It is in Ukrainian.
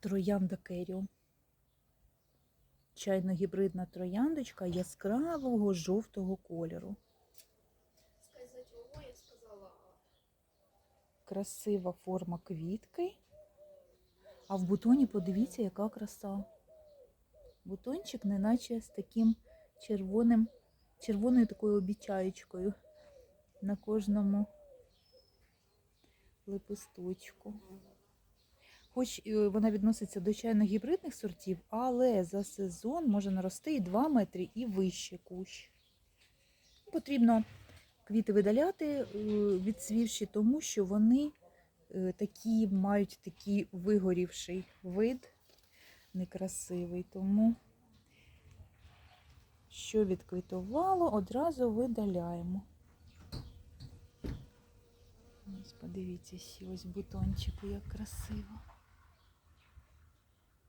троянда Керіо. Чайно-гібридна трояндочка яскравого жовтого кольору. Красива форма квітки. А в бутоні подивіться, яка краса. Бутончик неначе з таким червоним, червоною такою обічаєчкою на кожному лепесточку. Хоч е, вона відноситься до чайно-гібридних сортів, але за сезон може нарости і 2 метри, і вище кущ. Потрібно квіти видаляти е, відсвівші, тому що вони е, такі мають такий вигорівший вид, некрасивий. Тому що відквітувало, одразу видаляємо. Ось подивіться, ось бутончику, як красиво.